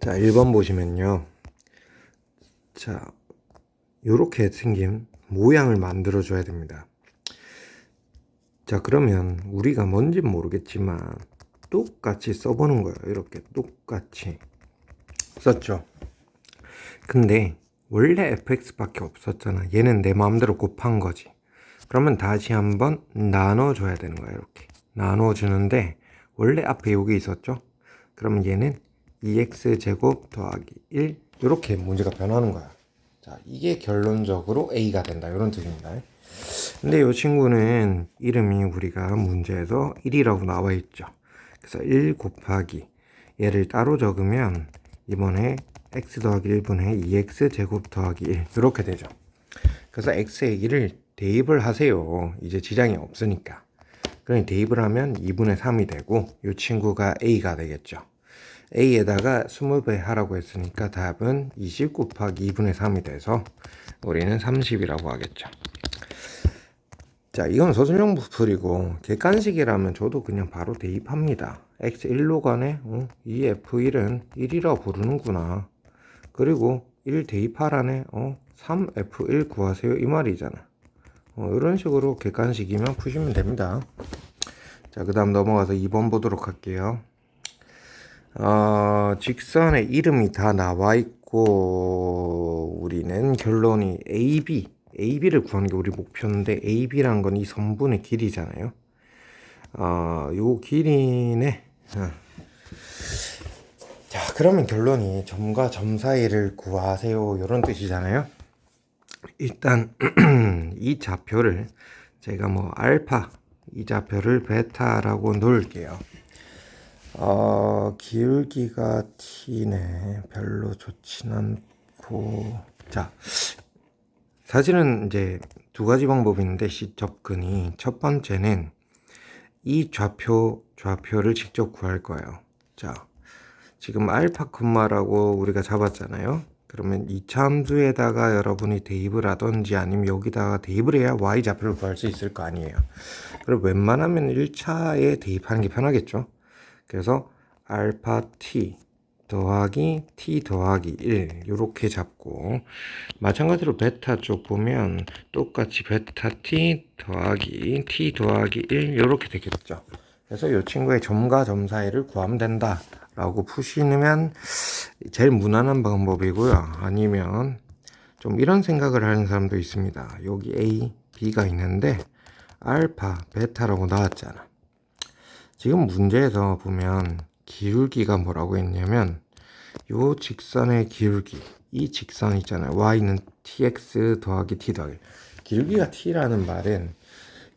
자, 1번 보시면요. 자, 요렇게 생긴 모양을 만들어 줘야 됩니다. 자, 그러면 우리가 뭔지 모르겠지만 똑같이 써보는 거예요. 이렇게 똑같이 썼죠. 근데 원래 fx밖에 없었잖아. 얘는 내 마음대로 곱한 거지. 그러면 다시 한번 나눠줘야 되는 거야. 이렇게 나눠주는데 원래 앞에 여기 있었죠. 그러면 얘는 2x 제곱 더하기 1 이렇게 문제가 변하는 거야. 자, 이게 결론적으로 a가 된다. 이런 뜻입니다. 근데 이 친구는 이름이 우리가 문제에서 1이라고 나와 있죠. 그래서 1 곱하기 얘를 따로 적으면 이번에 x 더하기 1분의 2x 제곱 더하기 1 이렇게 되죠. 그래서 x의 1을 대입을 하세요. 이제 지장이 없으니까. 그러니 대입을 하면 2분의 3이 되고 이 친구가 a가 되겠죠. A에다가 20배 하라고 했으니까 답은 20 곱하기 2분의 3이 돼서 우리는 30이라고 하겠죠. 자, 이건 서술형 풀이고 객관식이라면 저도 그냥 바로 대입합니다. x 1로 간에 어, 이 f1은 1이라 부르는구나. 그리고 1 대입하라네. 어, 3f1 구하세요. 이 말이잖아. 어, 이런 식으로 객관식이면 푸시면 됩니다. 자, 그 다음 넘어가서 2번 보도록 할게요. 어, 직선의 이름이 다 나와 있고, 우리는 결론이 AB, AB를 구하는 게 우리 목표인데, AB란 건 이 선분의 길이잖아요. 어, 요 길이네. 어. 자, 그러면 결론이 점과 점 사이를 구하세요. 이런 뜻이잖아요. 일단 이 좌표를 제가 뭐 알파 이 좌표를 베타라고 놓을게요. 어, 기울기가 t네. 별로 좋진 않고. 자, 사실은 이제 두 가지 방법이 있는데 시 접근이 첫 번째는 이 좌표 좌표를 직접 구할 거예요. 자, 지금 알파 콤마라고 우리가 잡았잖아요. 그러면 이차 함수에다가 여러분이 대입을 하던지 아니면 여기다가 대입을 해야 y 좌표를 구할 수 있을 거 아니에요. 그리고 웬만하면 1차에 대입하는 게 편하겠죠. 그래서 알파 t 더하기 t 더하기 1 이렇게 잡고 마찬가지로 베타 쪽 보면 똑같이 베타 t 더하기 t 더하기 1 이렇게 되겠죠. 그래서 이 친구의 점과 점 사이를 구하면 된다. 라고 푸시면 제일 무난한 방법이고요. 아니면 좀 이런 생각을 하는 사람도 있습니다. 여기 A, B가 있는데 알파, 베타라고 나왔잖아. 지금 문제에서 보면 기울기가 뭐라고 했냐면 요 직선의 기울기 이 직선 있잖아요. y는 tx 더하기 t 더하기 기울기가 t라는 말은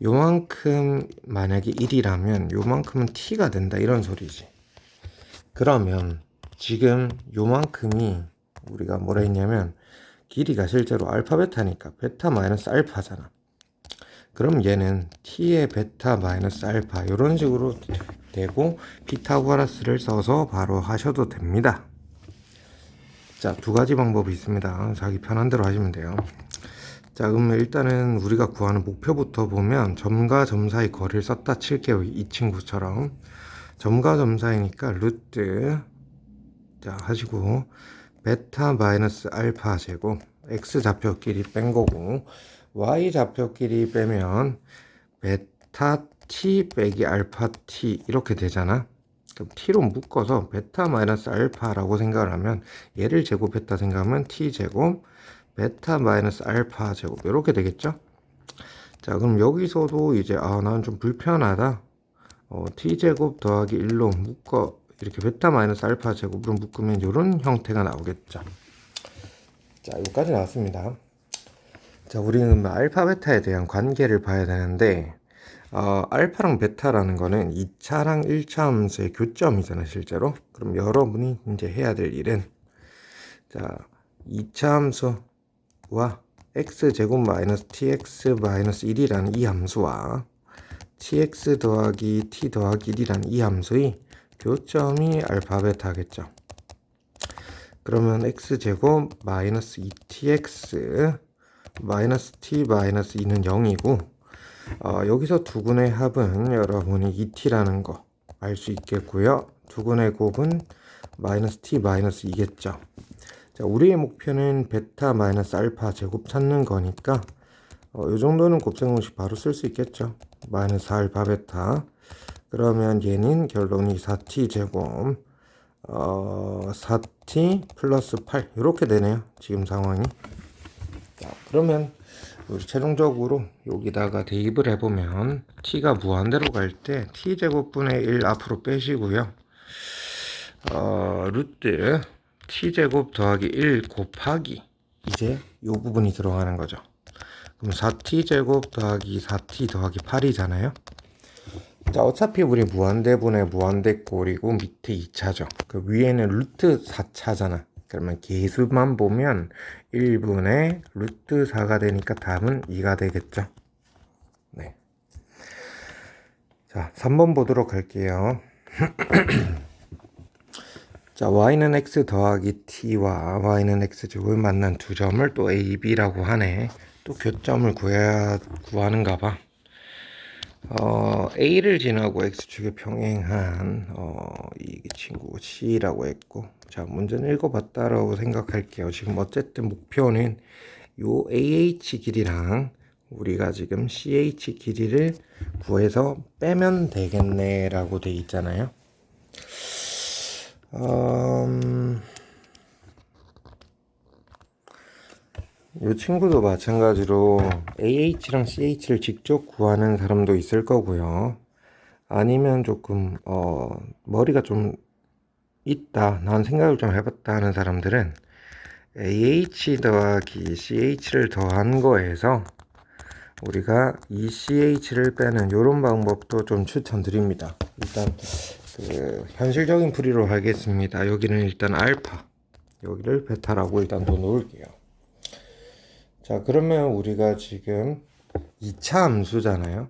요만큼 만약에 1이라면 요만큼은 t가 된다 이런 소리지. 그러면 지금 요만큼이 우리가 뭐라 했냐면 길이가 실제로 알파 베타니까 베타 마이너스 알파잖아. 그럼 얘는 t의 베타 마이너스 알파 이런 식으로 되고 피타고라스를 써서 바로 하셔도 됩니다. 자, 두 가지 방법이 있습니다. 자기 편한 대로 하시면 돼요. 자, 그럼 일단은 우리가 구하는 목표부터 보면 점과 점 사이 거리를 썼다 칠게요. 이 친구처럼. 점과 점 사이니까 루트 자 하시고 베타 마이너스 알파 제곱 x 좌표끼리 뺀 거고 y 좌표끼리 빼면 베타 t 빼기 알파 t 이렇게 되잖아. 그럼 t로 묶어서 베타 마이너스 알파라고 생각을 하면 얘를 제곱했다 생각하면 t 제곱 베타 마이너스 알파 제곱 이렇게 되겠죠? 자 그럼 여기서도 이제 아 나는 좀 불편하다 어, t제곱 더하기 1로 묶어 이렇게 베타 마이너스 알파 제곱으로 묶으면 이런 형태가 나오겠죠. 자, 여기까지 나왔습니다. 자, 우리는 알파 베타에 대한 관계를 봐야 되는데 어, 알파랑 베타라는 거는 2차랑 1차 함수의 교점이잖아요, 실제로. 그럼 여러분이 이제 해야 될 일은 자, 2차 함수와 x 제곱 마이너스 tx 마이너스 1이라는 이 함수와 tx 더하기 t 더하기 1이란 이 함수의 교점이 알파 베타겠죠. 그러면 x제곱 마이너스 2tx 마이너스 t 마이너스 2는 0이고 어, 여기서 두근의 합은 여러분이 2t라는 거 알 수 있겠고요. 두근의 곱은 마이너스 t 마이너스 2겠죠. 자, 우리의 목표는 베타 마이너스 알파 제곱 찾는 거니까 어, 이 정도는 곱셈 공식 바로 쓸 수 있겠죠. 마이너스 알파 베타. 그러면 얘는 결론이 4t 제곱 어, 4t 플러스 8 이렇게 되네요. 지금 상황이. 자, 그러면 우리 최종적으로 여기다가 대입을 해보면 t가 무한대로 갈 때 t 제곱분의 1 앞으로 빼시고요. 어, 루트 t 제곱 더하기 1 곱하기 이제 이 부분이 들어가는 거죠. 그럼 4t 제곱 더하기 4t 더하기 8이잖아요. 자, 어차피 우리 무한대분의 무한대꼴이고 밑에 2차죠. 그 위에는 루트 4차잖아. 그러면 계수만 보면 1분의 루트 4가 되니까 답은 2가 되겠죠. 네. 자, 3번 보도록 할게요. 자, y는 x 더하기 t와 y는 x 제곱을 만난 두 점을 또 a, b라고 하네. 또 교점을 구해야 구하는가 봐. 어, a를 지나고 x축에 평행한 어, 이 친구 c라고 했고 자 문제는 읽어봤다라고 생각할게요 지금 어쨌든 목표는 요 ah 길이랑 우리가 지금 ch 길이를 구해서 빼면 되겠네 라고 돼 있잖아요 음... 이 친구도 마찬가지로 AH랑 CH를 직접 구하는 사람도 있을 거고요. 아니면 조금 어 머리가 좀 있다. 난 생각을 좀 해봤다 하는 사람들은 AH 더하기 CH를 더한 거에서 우리가 이 CH를 빼는 이런 방법도 좀 추천드립니다. 일단 그 현실적인 풀이로 하겠습니다. 여기는 일단 알파, 여기를 베타라고 일단 또 놓을게요. 자, 그러면 우리가 지금 2차 함수잖아요.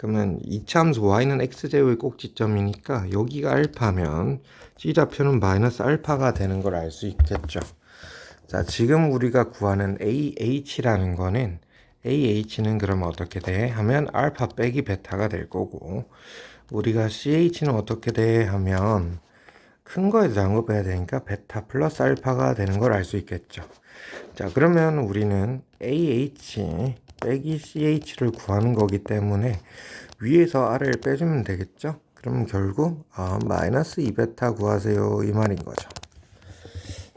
그러면 2차 함수 y는 x제곱의 꼭지점이니까 여기가 알파면 c좌표는 마이너스 알파가 되는 걸 알 수 있겠죠. 자, 지금 우리가 구하는 ah라는 거는 ah는 그러면 어떻게 돼? 하면 알파 빼기 베타가 될 거고 우리가 ch는 어떻게 돼? 하면 큰 거에서 빼야 되니까 베타 플러스 알파가 되는 걸 알 수 있겠죠. 자, 그러면 우리는 AH 빼기 CH를 구하는 거기 때문에 위에서 R을 빼주면 되겠죠? 그럼 결국 아, 마이너스 2베타 구하세요 이 말인 거죠.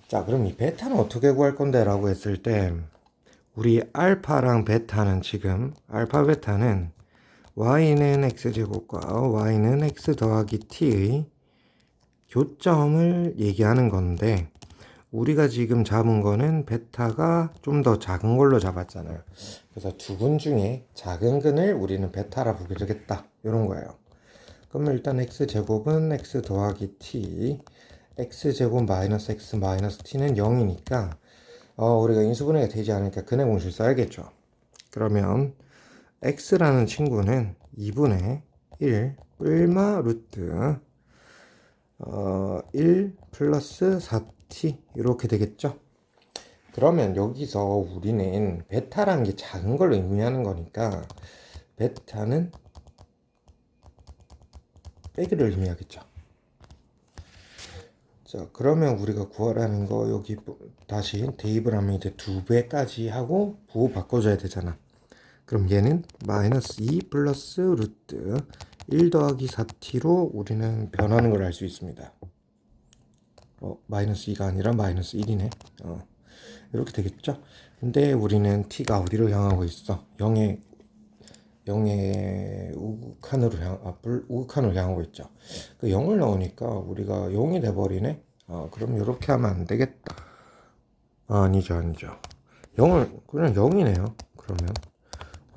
자, 그럼 이 베타는 어떻게 구할 건데 라고 했을 때 우리 알파랑 베타는 지금 알파 베타는 y는 x제곱과 y는 x 더하기 t의 교점을 얘기하는 건데 우리가 지금 잡은 거는 베타가 좀 더 작은 걸로 잡았잖아요. 그래서 두 근 중에 작은 근을 우리는 베타라 보게 되겠다. 이런 거예요. 그러면 일단 x제곱은 x 더하기 t x제곱 마이너스 x 마이너스 t는 0이니까 어, 우리가 인수분해가 되지 않으니까 근의 공식을 써야겠죠. 그러면 x라는 친구는 2분의 1 뿔마 루트 어, 1 플러스 4t 이렇게 되겠죠. 그러면 여기서 우리는 베타라는 게 작은 걸 의미하는 거니까 베타는 빼기를 의미하겠죠. 자, 그러면 우리가 구하라는 거 여기 다시 대입을 하면 이제 두 배까지 하고 부호 바꿔줘야 되잖아. 그럼 얘는 마이너스 2 플러스 루트 1 더하기 4t로 우리는 변하는 걸 알 수 있습니다. 어, 마이너스 2가 아니라 마이너스 1이네. 어, 이렇게 되겠죠? 근데 우리는 t가 어디로 향하고 있어? 0에 0의 우극한으로 향, 아, 불, 우극한으로 향하고 있죠. 그 0을 넣으니까 우리가 0이 돼버리네? 아, 그럼 이렇게 하면 안 되겠다. 아, 아니죠, 아니죠. 0을, 그냥 0이네요. 그러면.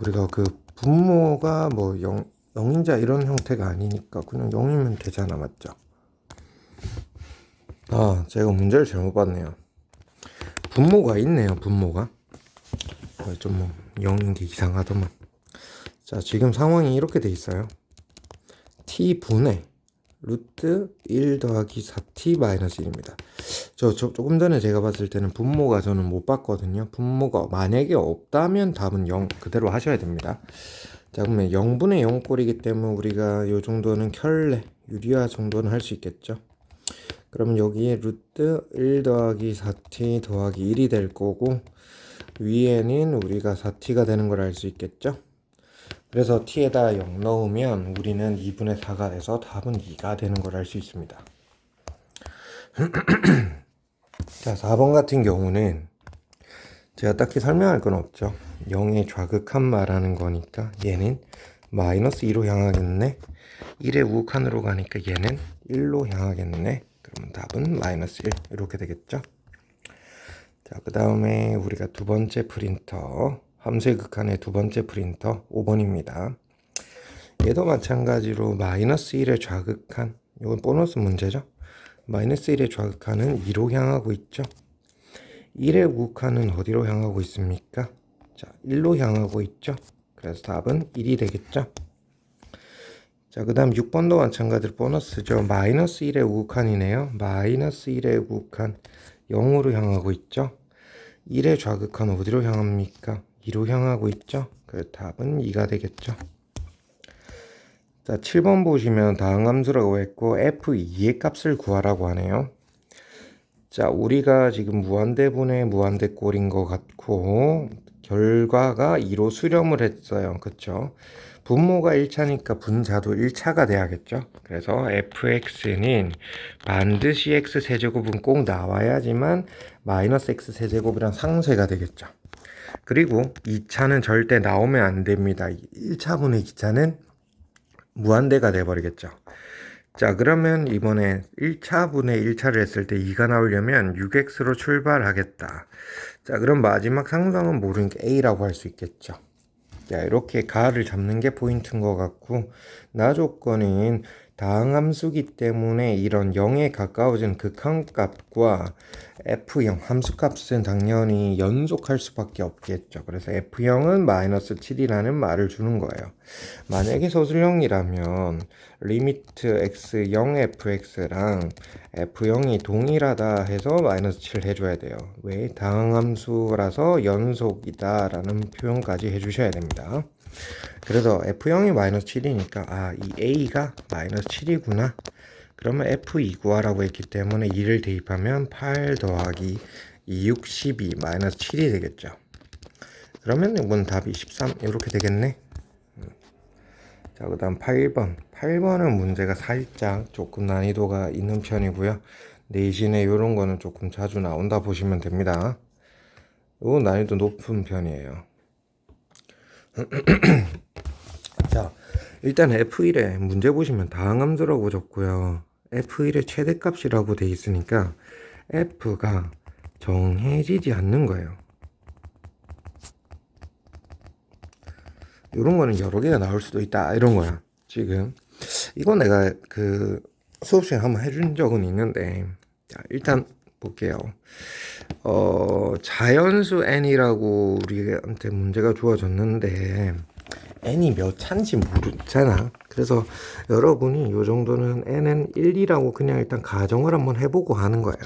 우리가 그 분모가 뭐 0, 0인자 이런 형태가 아니니까 그냥 0이면 되잖아, 맞죠? 아, 제가 문제를 잘못 봤네요. 분모가 있네요, 분모가. 어, 좀뭐 0인 게 이상하더만. 자, 지금 상황이 이렇게 돼 있어요. t분의 루트 1 더하기 4t 마이너스 1입니다. 저, 저 조금 전에 제가 봤을 때는 분모가 저는 못 봤거든요. 분모가 만약에 없다면 답은 0 그대로 하셔야 됩니다. 자, 그러면 0분의 0꼴이기 때문에 우리가 이 정도는 켤레, 유리화 정도는 할 수 있겠죠. 그럼 여기에 루트 1 더하기 4t 더하기 1이 될 거고 위에는 우리가 4t가 되는 걸 알 수 있겠죠? 그래서 t에다 0 넣으면 우리는 2분의 4가 돼서 답은 2가 되는 걸 알 수 있습니다. 자, 4번 같은 경우는 제가 딱히 설명할 건 없죠. 0의 좌극한 말하는 거니까 얘는 마이너스 2로 향하겠네. 1의 우극한으로 가니까 얘는 1로 향하겠네. 그러면 답은 마이너스 1 이렇게 되겠죠. 자, 그 다음에 우리가 두 번째 프린터 함수의 극한의 두 번째 프린터 5번입니다. 얘도 마찬가지로 마이너스 1의 좌극한 이건 보너스 문제죠. 마이너스 1의 좌극한은 2로 향하고 있죠. 1의 우극한은 어디로 향하고 있습니까? 자, 1로 향하고 있죠. 그래서 답은 1이 되겠죠. 자, 그 다음 6번도 마찬가지로 보너스죠. 마이너스 1의 우극한이네요. 마이너스 1의 우극한 0으로 향하고 있죠. 1의 좌극한 어디로 향합니까? 2로 향하고 있죠. 그래서 답은 2가 되겠죠. 자, 7번 보시면 다음 함수라고 했고 f2의 값을 구하라고 하네요. 자, 우리가 지금 무한대분의 무한대꼴인 것 같고 결과가 2로 수렴을 했어요. 그쵸? 분모가 1차니까 분자도 1차가 돼야겠죠. 그래서 fx는 반드시 x 세제곱은 꼭 나와야지만 마이너스 x 세제곱이랑 상쇄가 되겠죠. 그리고 2차는 절대 나오면 안 됩니다. 1차분의 2차는 무한대가 돼버리겠죠. 자, 그러면 이번에 1차분의 1차를 했을 때 2가 나오려면 6x로 출발하겠다. 자, 그럼 마지막 상수항은 모르니까 a라고 할 수 있겠죠. 자, 이렇게 가를 잡는 게 포인트인 것 같고, 나 조건은 다항함수기 때문에 이런 0에 가까워진 극한값과 f0 함수값은 당연히 연속할 수밖에 없겠죠. 그래서 f0은 마이너스 7이라는 말을 주는 거예요. 만약에 서술형이라면 리미트 x 0 fx랑 f0이 동일하다 해서 마이너스 7 해줘야 돼요. 왜? 다항함수라서 연속이다라는 표현까지 해주셔야 됩니다. 그래서 F0이 마이너스 7이니까 아 이 A가 마이너스 7이구나. 그러면 F2 구하라고 했기 때문에 2를 대입하면 8 더하기 2, 6, 12 마이너스 7이 되겠죠. 그러면 이건 답이 13 이렇게 되겠네. 자 그 다음 8번. 8번은 문제가 살짝 조금 난이도가 있는 편이고요. 내신에 이런 거는 조금 자주 나온다 보시면 됩니다. 요 난이도 높은 편이에요 자, 일단 F1에 문제 보시면 다항함수라고 적고요. F1의 최대값이라고 돼 있으니까 F가 정해지지 않는 거예요. 이런 거는 여러 개가 나올 수도 있다 이런 거야. 지금 이건 내가 그 수업 시간에 한번 해준 적은 있는데 자, 일단 볼게요. 어, 자연수 n이라고 우리한테 문제가 주어졌는데 n이 몇 차인지 모르잖아. 그래서 여러분이 이 정도는 n은 1이라고 그냥 일단 가정을 한번 해보고 하는 거예요.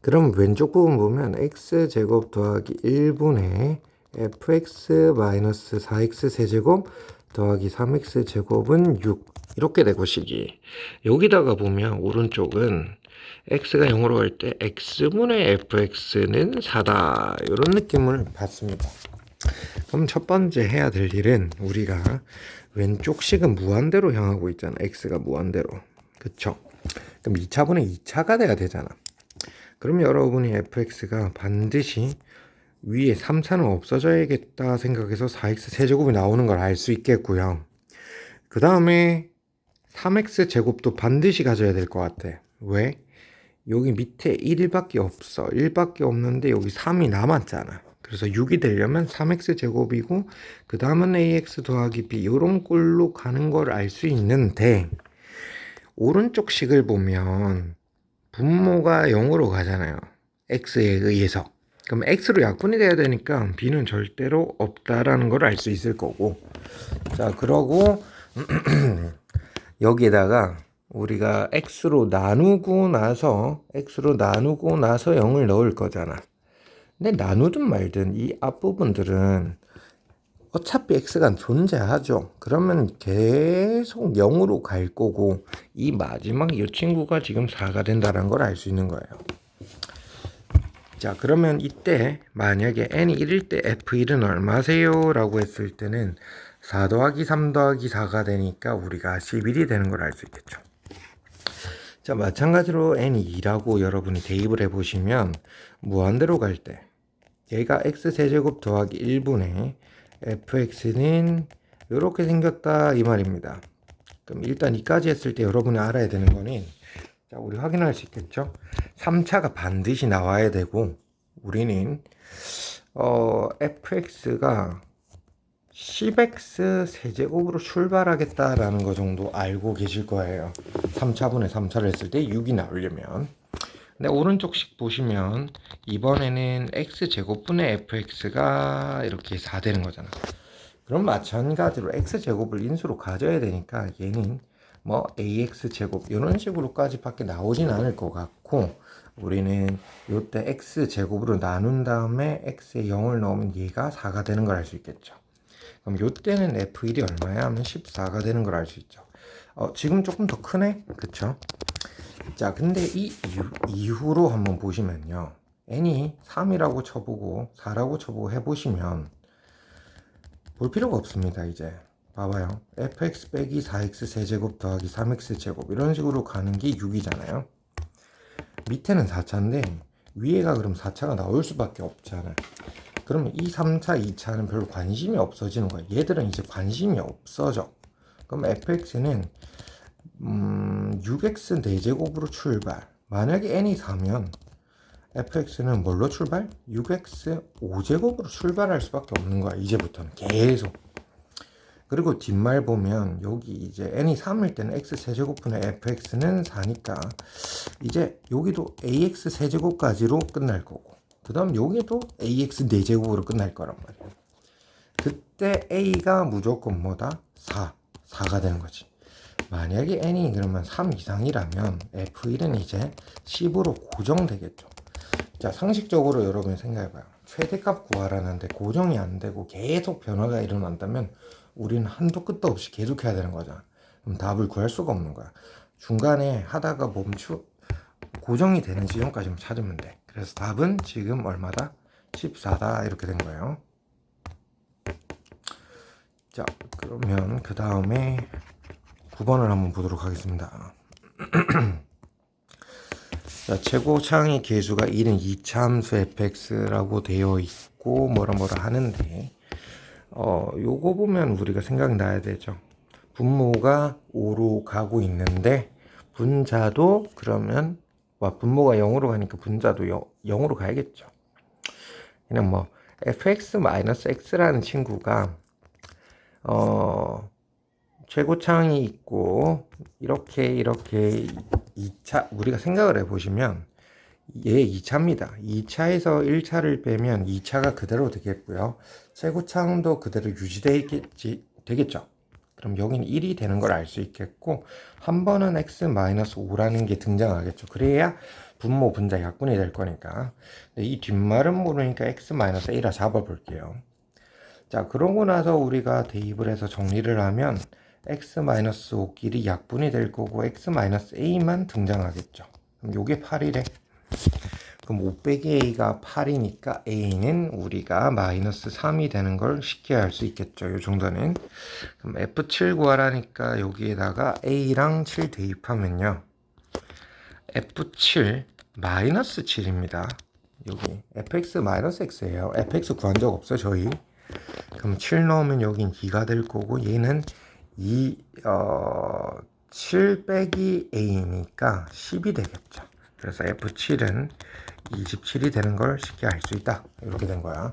그럼 왼쪽 부분 보면 x 제곱 더하기 1분의 fx 마이너스 4x 세제곱 더하기 3x 제곱은 6 이렇게 되고 시기 여기다가 보면 오른쪽은 x가 0으로 갈 때 x분의 fx는 4다 이런 느낌을 받습니다. 그럼 첫 번째 해야 될 일은 우리가 왼쪽 식은 무한대로 향하고 있잖아. x가 무한대로. 그쵸? 그럼 2차분의 2차가 돼야 되잖아. 그럼 여러분이 fx가 반드시 위에 3차는 없어져야겠다 생각해서 4x 세제곱이 나오는 걸 알 수 있겠고요. 그 다음에 3x 제곱도 반드시 가져야 될 것 같아. 왜? 여기 밑에 1밖에 없어. 1밖에 없는데 여기 3이 남았잖아. 그래서 6이 되려면 3x 제곱이고 그 다음은 ax 더하기 b 이런 꼴로 가는 걸 알 수 있는데 오른쪽 식을 보면 분모가 0으로 가잖아요. x에 의해서. 그럼 x로 약분이 돼야 되니까 b는 절대로 없다라는 걸 알 수 있을 거고. 자, 그러고 여기에다가 우리가 x로 나누고 나서 x로 나누고 나서 0을 넣을 거잖아. 근데 나누든 말든 이 앞부분들은 어차피 x가 존재하죠. 그러면 계속 0으로 갈 거고 이 마지막 이 친구가 지금 4가 된다는 걸 알 수 있는 거예요. 자 그러면 이때 만약에 n이 1일 때 f1은 얼마세요? 라고 했을 때는 4 더하기 3 더하기 4가 되니까 우리가 11이 되는 걸 알 수 있겠죠. 자 마찬가지로 n이 2라고 여러분이 대입을 해보시면 무한대로 갈 때 얘가 x세제곱 더하기 1분의 fx는 이렇게 생겼다 이 말입니다. 그럼 일단 이까지 했을 때 여러분이 알아야 되는 거는 자 우리 확인할 수 있겠죠? 3차가 반드시 나와야 되고 우리는 어 fx가 10x 세제곱으로 출발하겠다라는 거 정도 알고 계실 거예요. 3차분의 3차를 했을 때 6이 나오려면 근데 오른쪽씩 보시면 이번에는 x 제곱분의 fx가 이렇게 4 되는 거잖아. 그럼 마찬가지로 x 제곱을 인수로 가져야 되니까 얘는 뭐 ax 제곱 이런 식으로까지 밖에 나오진 않을 것 같고 우리는 요때 x 제곱으로 나눈 다음에 x에 0을 넣으면 얘가 4가 되는 걸 알 수 있겠죠. 그럼 요때는 f1이 얼마야 하면 14가 되는 걸 알 수 있죠. 어, 지금 조금 더 크네? 그쵸? 자, 근데 이 이후, 이후 로 한번 보시면요. n이 3이라고 쳐보고 4라고 쳐보고 해보시면 볼 필요가 없습니다, 이제. 봐봐요. fx 빼기 4x 세제곱 더하기 3x 제곱 이런 식으로 가는 게 6이잖아요. 밑에는 4차인데 위에가 그럼 4차가 나올 수밖에 없잖아요. 그러면 이 3차, 2차는 별로 관심이 없어지는 거예요. 얘들은 이제 관심이 없어져. 그럼 fx는 음, 6x 4제곱으로 출발. 만약에 n이 4면 fx는 뭘로 출발? 6x 5제곱으로 출발할 수밖에 없는 거야. 이제부터는 계속. 그리고 뒷말 보면 여기 이제 n이 3일 때는 x 세제곱분의 fx는 4니까 이제 여기도 ax 세제곱까지로 끝날 거고 그 다음 여기도 ax 4제곱으로 끝날 거란 말이야. 그때 a가 무조건 뭐다? 4. 4가 되는 거지. 만약에 n이 그러면 3 이상이라면 f1은 이제 10으로 고정되겠죠. 자, 상식적으로 여러분이 생각해봐요. 최대값 구하라는데 고정이 안 되고 계속 변화가 일어난다면 우리는 한도 끝도 없이 계속 해야 되는 거잖아. 그럼 답을 구할 수가 없는 거야. 중간에 하다가 멈추, 고정이 되는 지점까지만 찾으면 돼. 그래서 답은 지금 얼마다? 14다. 이렇게 된 거예요. 자, 그러면 그 다음에 9번을 한번 보도록 하겠습니다. 자, 최고 창의 계수가 1은 2참수 fx라고 되어 있고 뭐라 뭐라 하는데 어, 요거 보면 우리가 생각이 나야 되죠. 분모가 5로 가고 있는데 분자도 그러면 와 분모가 0으로 가니까 분자도 0, 0으로 가야겠죠. 그냥 뭐 fx-x라는 친구가 어 최고창이 있고 이렇게 이렇게 2차 우리가 생각을 해 보시면 얘 2차입니다. 2차에서 1차를 빼면 2차가 그대로 되겠고요. 최고창도 그대로 유지되겠지 되겠죠. 그럼 여기는 1이 되는 걸 알 수 있겠고 한 번은 x-5라는 게 등장하겠죠. 그래야 분모 분자 약분이 될 거니까 이 뒷말은 모르니까 x-a라 잡아볼게요. 자 그러고 나서 우리가 대입을 해서 정리를 하면 x-5끼리 약분이 될 거고 x-a만 등장하겠죠. 그럼 요게 8이래. 그럼 5 빼기 a가 8이니까 a는 우리가 마이너스 3이 되는 걸 쉽게 알 수 있겠죠. 요 정도는. 그럼 f7 구하라니까 여기에다가 a랑 7 대입하면요. f7 마이너스 7입니다. 여기 fx 마이너스 x예요. fx 구한 적 없어 저희. 그럼 7 넣으면 여긴 2가 될 거고 얘는 2, 어, 7 빼기 a니까 10이 되겠죠. 그래서 F7은 27이 되는 걸 쉽게 알 수 있다. 이렇게 된 거야.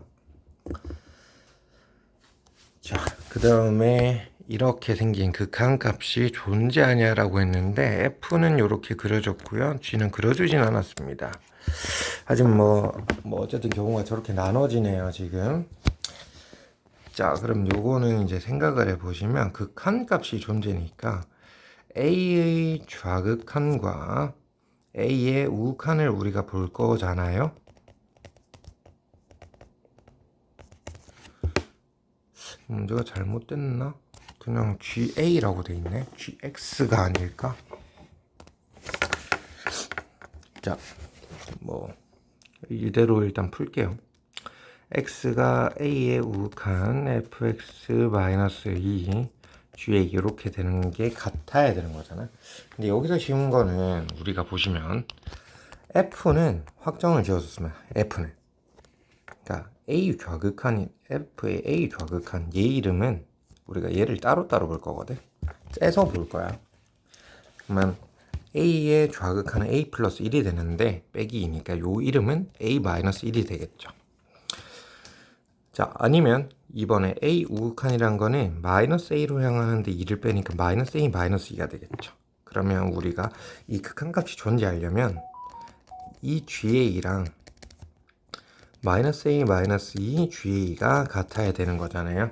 자, 그 다음에 이렇게 생긴 극한값이 존재하냐라고 했는데 F는 이렇게 그려졌고요. G는 그려주진 않았습니다. 하지만 뭐, 뭐 어쨌든 경우가 저렇게 나눠지네요, 지금. 자, 그럼 요거는 이제 생각을 해보시면 극한값이 존재니까 A의 좌극한과 A의 우극한을 우리가 볼 거잖아요. 문제가 잘못됐나? 그냥 GA라고 돼 있네. GX가 아닐까? 자, 뭐 이대로 일단 풀게요. x가 a에 우극한 fx-2 g에 이렇게 되는 게 같아야 되는 거잖아. 근데 여기서 쉬운 거는 우리가 보시면 f는 확정을 지어줬으면 f는 그러니까 a 좌극한 f의 a 좌극한 얘 이름은 우리가 얘를 따로따로 볼 거거든. 째서 볼 거야. 그러면 a의 좌극하는 a 플러스 1이 되는데 빼기 2니까 요 이름은 a 마이너스 1이 되겠죠. 자 아니면 이번에 a 우극한이란 거는 마이너스 a로 향하는데 2를 빼니까 마이너스 a 마이너스 2가 되겠죠. 그러면 우리가 이 극한값이 존재하려면 이 GA랑 마이너스 A 마이너스 2 GA가 같아야 되는 거잖아요.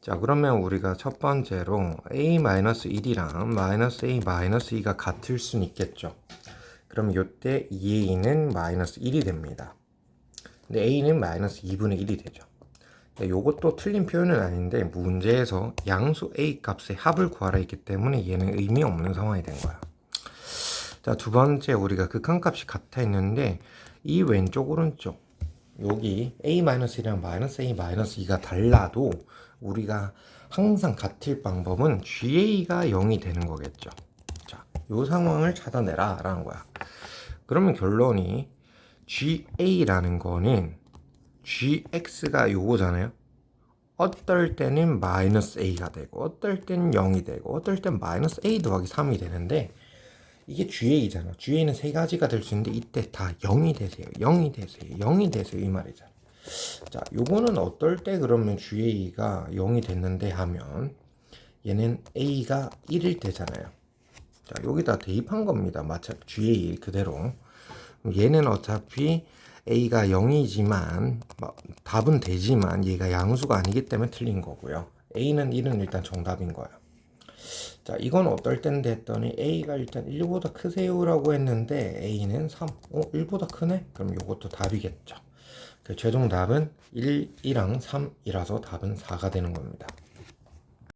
자 그러면 우리가 첫 번째로 A 마이너스 1이랑 마이너스 A 마이너스 2가 같을 수는 있겠죠. 그럼 이때 2A는 마이너스 1이 됩니다. 근데 A는 마이너스 2분의 1이 되죠. 요것도 틀린 표현은 아닌데 문제에서 양수 A 값의 합을 구하라 했기 때문에 얘는 의미 없는 상황이 된 거야. 자, 두 번째 우리가 극한값이 같아 있는데 이 왼쪽 오른쪽 여기 a-1이랑 마이너스 a-2가 달라도 우리가 항상 같을 방법은 GA가 0이 되는 거겠죠. 자, 요 상황을 찾아내라 라는 거야. 그러면 결론이 GA라는 거는 GX가 요거잖아요. 어떨 때는 마이너스 A가 되고 어떨 때는 0이 되고 어떨 땐 마이너스 A 더하기 3이 되는데 이게 GA잖아. GA는 세 가지가 될 수 있는데 이때 다 0이 되세요. 0이 되세요. 0이 되세요. 이 말이잖아. 자, 요거는 어떨 때 그러면 GA가 0이 됐는데 하면 얘는 A가 1일 때잖아요. 자, 여기다 대입한 겁니다. 마찬 GA 그대로. 얘는 어차피 A가 0이지만 답은 되지만 얘가 양수가 아니기 때문에 틀린 거고요. A는 1은 일단 정답인 거야. 자, 이건 어떨 텐데 했더니 A가 일단 1보다 크세요라고 했는데 A는 3. 어, 1보다 크네? 그럼 이것도 답이겠죠. 그 최종 답은 1, 2랑 3이라서 답은 4가 되는 겁니다.